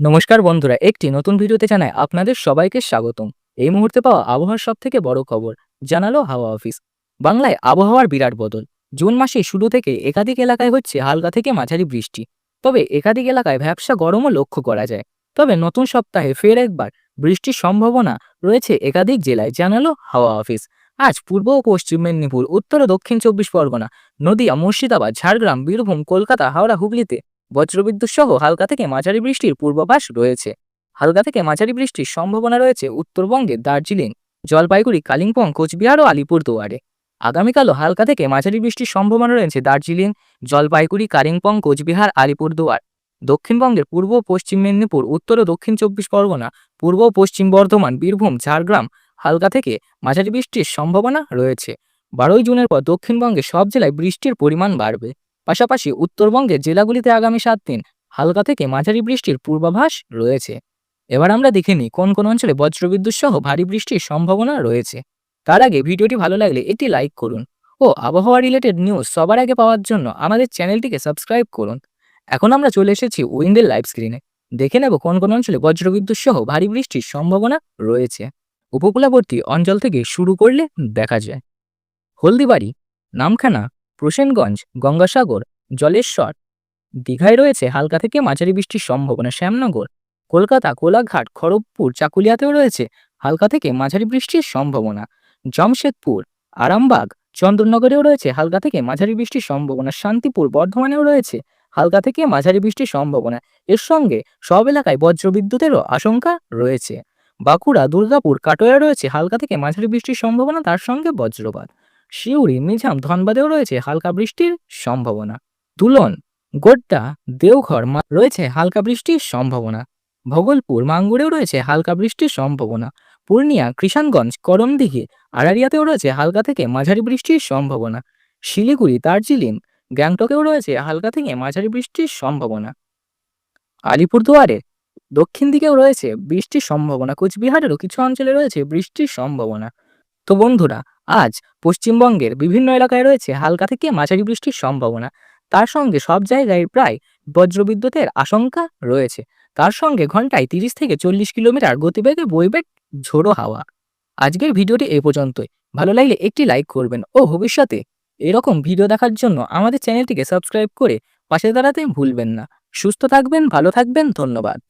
নমস্কার বন্ধুরা, একটি নতুন ভিডিওতে জানাই আপনাদের সবাইকে স্বাগতম। এই মুহূর্তে পাওয়া আবহাওয়ার সব থেকে বড় খবর, জানালো হাওয়া অফিস। বাংলায় আবহাওয়ার বিরাট বদল। জুন মাসে শুরু থেকে একাধিক এলাকায় হচ্ছে হালকা থেকে মাঝারি বৃষ্টি। তবে একাধিক এলাকায় ভ্যাবসা গরমও লক্ষ্য করা যায়। তবে নতুন সপ্তাহে ফের একবার বৃষ্টির সম্ভাবনা রয়েছে একাধিক জেলায়, জানালো হাওয়া অফিস। আজ পূর্ব ও পশ্চিম মেদিনীপুর, উত্তর ও দক্ষিণ চব্বিশ পরগনা, নদীয়া, মুর্শিদাবাদ, ঝাড়গ্রাম, বীরভূম, কলকাতা, হাওড়া, হুগলিতে বজ্রবিদ্যুৎ সহ হালকা থেকে মাঝারি বৃষ্টির পূর্বাভাস রয়েছে। হালকা থেকে মাঝারি বৃষ্টির সম্ভাবনা রয়েছে উত্তরবঙ্গে দার্জিলিং, জলপাইগুড়ি, কালিম্পং, কোচবিহার ও আলিপুরদুয়ারে। আগামীকালও হালকা থেকে মাঝারি বৃষ্টির সম্ভাবনা রয়েছে দার্জিলিং, জলপাইগুড়ি, কালিম্পং, কোচবিহার, আলিপুরদুয়ার। দক্ষিণবঙ্গের পূর্ব পশ্চিম মেদিনীপুর, উত্তর ও দক্ষিণ চব্বিশ পরগনা, পূর্ব পশ্চিম বর্ধমান, বীরভূম, ঝাড়গ্রাম হালকা থেকে মাঝারি বৃষ্টির সম্ভাবনা রয়েছে। বারোই জুনের পর দক্ষিণবঙ্গে সব জেলায় বৃষ্টির পরিমাণ বাড়বে। পাশাপাশি উত্তরবঙ্গের জেলাগুলিতে আগামী সাত দিন হালকা থেকে মাঝারি বৃষ্টির পূর্বাভাস রয়েছে। এবার আমরা দেখে নিই কোন কোন অঞ্চলে বজ্রবিদ্যুৎ সহ ভারী বৃষ্টির সম্ভাবনা রয়েছে। তার আগে ভিডিওটি ভালো লাগলে এটি লাইক করুন ও আবহাওয়া রিলেটেড নিউজ সবার আগে পাওয়ার জন্য আমাদের চ্যানেলটিকে সাবস্ক্রাইব করুন। এখন আমরা চলে এসেছি উইন্ডের লাইভ স্ক্রিনে। দেখে নেব কোন কোন অঞ্চলে বজ্রবিদ্যুৎ সহ ভারী বৃষ্টির সম্ভাবনা রয়েছে। উপকূলবর্তী অঞ্চল থেকে শুরু করলে দেখা যায়। হলদিবাড়ি, নামখানা প্রসেনগঞ্জ, গঙ্গাসাগর, জলেশ্বর। দীঘায় রয়েছে হালকা থেকে মাঝারি বৃষ্টির সম্ভাবনা শ্যামনগর। কলকাতা, কোলাঘাট, খড়গপুর, চাকুলিয়াতেও রয়েছে হালকা থেকে মাঝারি বৃষ্টির সম্ভাবনা। জামশেদপুর, আরামবাগ, চন্দননগরেও রয়েছে হালকা থেকে মাঝারি বৃষ্টির সম্ভাবনা। শান্তিপুর, বর্ধমানেও রয়েছে হালকা থেকে মাঝারি বৃষ্টির সম্ভাবনা। এর সঙ্গে সব এলাকায় বজ্রবিদ্যুতেরও আশঙ্কা রয়েছে। বাঁকুড়া, দুর্গাপুর, কাটোয়া রয়েছে হালকা থেকে মাঝারি বৃষ্টির সম্ভাবনা, তার সঙ্গে বজ্রপাত। শিউড়ি মিঝাম ধনবাদেও রয়েছে হালকা বৃষ্টির সম্ভাবনা। দুলন, গোড্ডা, দেওঘর রয়েছে হালকা বৃষ্টির সম্ভাবনা। ভগলপুর, মাঙ্গুরেও রয়েছে হালকা বৃষ্টির সম্ভাবনা। পূর্ণিয়া কৃষাণগঞ্জ করমদিঘি, আড়ারিয়াতেও রয়েছে হালকা থেকে মাঝারি বৃষ্টির সম্ভাবনা। শিলিগুড়ি, দার্জিলিং, গ্যাংটকেও রয়েছে হালকা থেকে মাঝারি বৃষ্টির সম্ভাবনা। আলিপুরদুয়ারে, দক্ষিণ দিকেও রয়েছে বৃষ্টির সম্ভাবনা। কোচবিহারেরও কিছু অঞ্চলে রয়েছে বৃষ্টির সম্ভাবনা। তো বন্ধুরা আজ পশ্চিমবঙ্গের বিভিন্ন এলাকায় রয়েছে হালকা থেকে মাঝারি বৃষ্টির সম্ভাবনা। তার সঙ্গে সব জায়গায় প্রায় বজ্রবিদ্যুতের আশঙ্কা রয়েছে। তার সঙ্গে ঘন্টায় তিরিশ থেকে চল্লিশ কিলোমিটার গতিবেগে বইবে ঝোড়ো হাওয়া। আজকের ভিডিওটি এ পর্যন্তই। ভালো লাগলে একটি লাইক করবেন ও ভবিষ্যতে এরকম ভিডিও দেখার জন্য আমাদের চ্যানেলটিকে সাবস্ক্রাইব করে পাশে দাঁড়াতে ভুলবেন না। সুস্থ থাকবেন, ভালো থাকবেন, ধন্যবাদ।